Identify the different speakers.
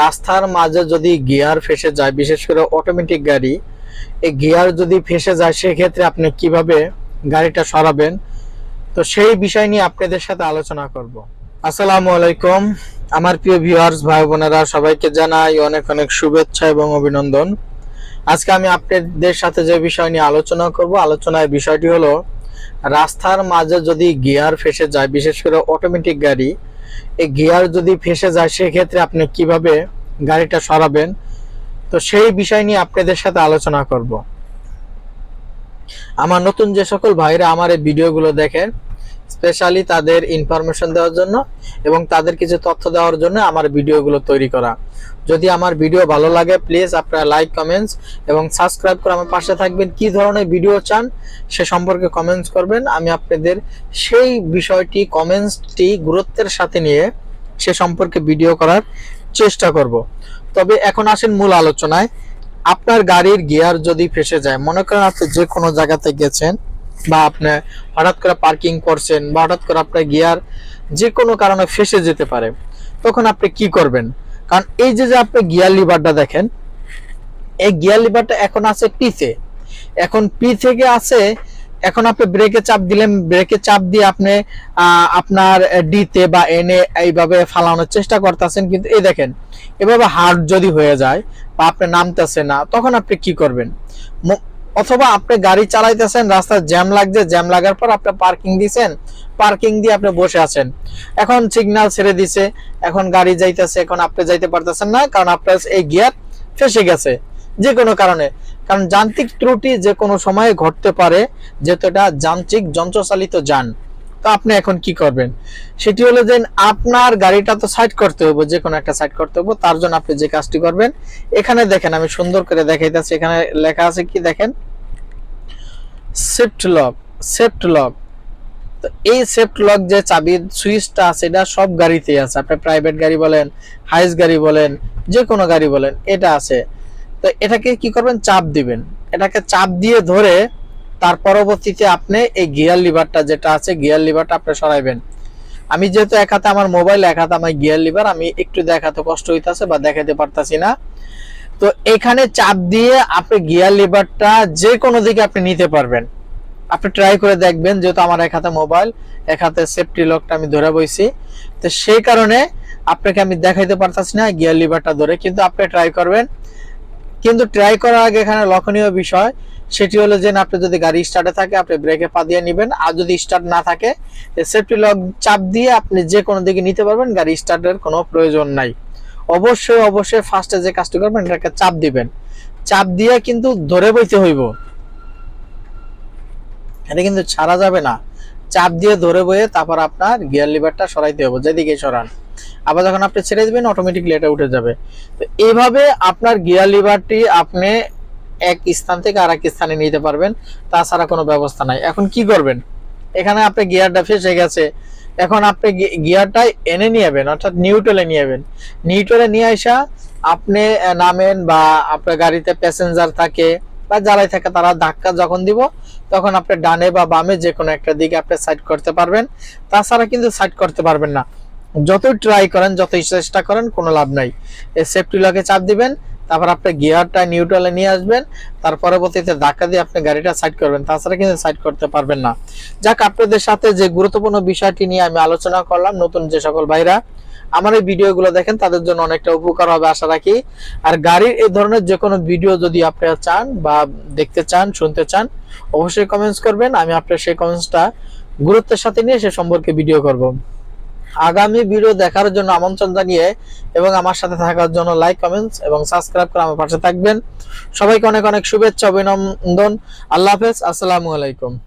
Speaker 1: রাস্তার মাঝে যদি গিয়ার ফেসে যায়, বিশেষ করে অটোমেটিক গাড়ি, এই গিয়ার যদি ফেসে যায়, সেক্ষেত্রে আপনি কীভাবে গাড়িটা সরাবেন? তো সেই বিষয় নিয়ে আপনাদের সাথে আলোচনা করব। আসসালামু আলাইকুম। আমার প্রিয় ভিউয়ার্স ভাই বোনেরা, সবাইকে জানাই অনেক অনেক শুভেচ্ছা এবং অভিনন্দন। আজকে আমি আপনাদের সাথে যে বিষয় নিয়ে আলোচনা করব, আলোচনার বিষয়টি হলো, রাস্তার মাঝে যদি গিয়ার ফেসে যায়, বিশেষ করে অটোমেটিক গাড়ি এই গিয়ার যদি ফেসে যায়, সেক্ষেত্রে আপনি কীভাবে গাড়িটা সরাবেন? তো সেই বিষয় নিয়ে আপনাদের সাথে আলোচনা করব। আমার নতুন যে সকল ভাইরা আমার এই ভিডিওগুলো দেখেন স্পেশালি তাদের ইনফরমেশন দেওয়ার জন্য এবং তাদের কিছু তথ্য দেওয়ার জন্য আমার ভিডিওগুলো তৈরি করা। যদি আমার ভিডিও ভালো লাগে প্লিজ আপনারা লাইক কমেন্টস এবং সাবস্ক্রাইব করে আমার পাশে থাকবেন। কি ধরনের ভিডিও চান সে সম্পর্কে কমেন্টস করবেন। আমি আপনাদের সেই বিষয়টি কমেন্টসটি গুরুত্বের সাথে নিয়ে সে সম্পর্কে ভিডিও করার চেষ্টা করব। তবে এখন আসেন মূল আলোচনায়। আপনার গাড়ির গিয়ার যদি ফেসে যায়, মনে করেন আপনি যে কোনো জায়গাতে গেছেন বা আপনি হঠাৎ করে পার্কিং করছেন বা হঠাৎ করে আপনার গিয়ার যে কোনো কারণে ফেসে যেতে পারে, তখন আপনি কি করবেন? কারণ এই যে যে আপনি গিয়ার লিভারটা দেখেন, এই গিয়ার লিভারটা এখন আছে পিতে এখন পি থেকে আছে, এখন আপনি ব্রেকে চাপ দিলেন ব্রেকে চাপ দিয়ে আপনি আপনার ডিতে বা এনে এইভাবে ফালানোর চেষ্টা করতেছেন, কিন্তু এই দেখেন, এভাবে হার্ড যদি হয়ে যায় বা আপনি নামতেছে না, তখন আপনি কি করবেন? অথবা আপনি গাড়ি চালাইতেছেন, রাস্তায় জ্যাম লাগছে, জ্যাম লাগার পর আপনি পার্কিং দিছেন পার্কিং দিয়ে আপনি বসে আছেন। এখন সিগন্যাল ছেড়ে দিছে, এখন গাড়ি যাইতেছে, এখন আপনি যাইতে পারতেছেন না, কারণ আপনার এই গিয়ার ফেসে গেছে, যে কোনো কারণে। কারণ যান্ত্রিক ত্রুটি যে কোনো সময়ে ঘটতে পারে যেহেতু এটা যান্ত্রিক যন্ত্রচালিত যান। তো আপনি এখন কি করবেন? সেটি হলো যে আপনার গাড়িটা তো সাইড করতে হবে যে কোনো একটা সাইড করতে হবে তার জন্য আপনি যে কাজটি করবেন, এখানে দেখেন, আমি সুন্দর করে দেখাইতেছি, এখানে লেখা আছে কি দেখেন? সেফট লক সেফট লক তো এই সেফট লক যে চাবির সুইচটা আছে, এটা সব গাড়িতেই আছে। আপনি প্রাইভেট গাড়ি বলেন হাইস গাড়ি বলেন যে কোনো গাড়ি বলেন, এটা আছে। তো এটাকে কি করবেন? চাপ দিবেন। এটাকে চাপ দিয়ে ধরে তার পরবর্তীতে আপনি এই গিয়ার লিভারটা যেটা আছে গিয়ার লিভারটা আপনি সরাইবেন। আমি যেহেতু এক হাতে আমার মোবাইল এক হাতে আমার গিয়ার লিভার আমি একটু দেখাতে কষ্ট হইতাছে বা দেখাতে পারতাছি না। তো এখানে চাপ দিয়ে আপনি গিয়ার লিভারটা যে কোনো দিকে আপনি নিতে পারবেন। আপনি ট্রাই করে দেখবেন, যেহেতু আমার এক হাতে মোবাইল এক হাতে সেফটি লকটা আমি ধরে বইছি। তো সেই কারণে আপনাকে আমি দেখাইতে পারতাছি না গিয়ার লিভারটা ধরে, কিন্তু আপনি ট্রাই করবেন। কিন্তু ট্রাই করার আগে এখানে লক্ষণীয় বিষয়, সেটি হলো যে আপনি যদি গাড়ি স্টার্টে থাকে, আপনি ব্রেকে পা দিয়ে নেবেন। আর যদি স্টার্ট না থাকে সেফটি লক চাপ দিয়ে আপনি যে কোনো দিকে নিতে পারবেন, গাড়ি স্টার্টের কোনো প্রয়োজন নাই। অবশ্যই অবশ্যই ফার্স্টে যে কাজটি করবেন, এটাকে চাপ দিবেন। চাপ দিয়ে কিন্তু ধরে বইতে হইব। এটা কিন্তু ছাড়া যাবে না। চাপ দিয়ে ধরে বয়ে তারপর আপনার গিয়ার লিভারটা সরাইতে হবে যেদিকে সরান। আবার যখন আপনি ছেড়ে দেবেন অটোমেটিকলি এটা উঠে যাবে। তো এইভাবে আপনার গিয়ার লিভারটি আপনি এক স্থান থেকে আর এক স্থানে নিতে পারবেন। তাছাড়া কোনো ব্যবস্থা নাই। এখন কি করবেন? এখানে আপনি গিয়ারটা ফেসে গেছে। এখন আপনি গিয়ারটা এনে নিয়ে যাবেন অর্থাৎ নিউট্রালে নিয়ে যাবেন নিউট্রালে নিয়ে আসা আপনি নামেন বা আপনার গাড়িতে প্যাসেঞ্জার থাকে বা যারাই থাকে তারা ধাক্কা যখন দিব, তখন আপনি ডানে বা বামে যে কোনো একটা দিকে আপনি সাইড করতে পারবেন। তাছাড়া কিন্তু সাইড করতে পারবেন না। যতই ট্রাই করেন, যতই চেষ্টা করেন, কোনো লাভ নাই। সেফটি লকে চাপ দিবেন তারপর আপনি গিয়ারটা নিউট্রালে নিয়ে আসবেন, তার পরবর্তীতে ধাক্কা দিয়ে আপনি গাড়িটা সাইড করবেন। তাছাড়া কিন্তু সাইড করতে পারবেন না। যাক, আপনাদের সাথে যে গুরুত্বপূর্ণ বিষয়টি নিয়ে আমি আলোচনা করলাম, নতুন যে সকল ভাইরা, আমার এই ভিডিওগুলো দেখেন, তাদের জন্য অনেকটা উপকার হবে আশা রাখি। আর গাড়ির এই ধরনের যে কোনো ভিডিও যদি আপনারা চান বা দেখতে চান, শুনতে চান, অবশ্যই কমেন্টস করবেন। আমি আপনার সেই কমেন্টসটা গুরুত্বের সাথে নিয়ে সে সম্পর্কে ভিডিও করব। আগামী ভিডিও দেখার জন্য আমন্ত্রণ জানিয়ে এবং আমার সাথে থাকার জন্য লাইক কমেন্টস এবং সাবস্ক্রাইব করে আমার পাশে থাকবেন। সবাইকে অনেক অনেক শুভেচ্ছা, অভিনন্দন। আল্লাহ হাফেজ, আসসালামু আলাইকুম।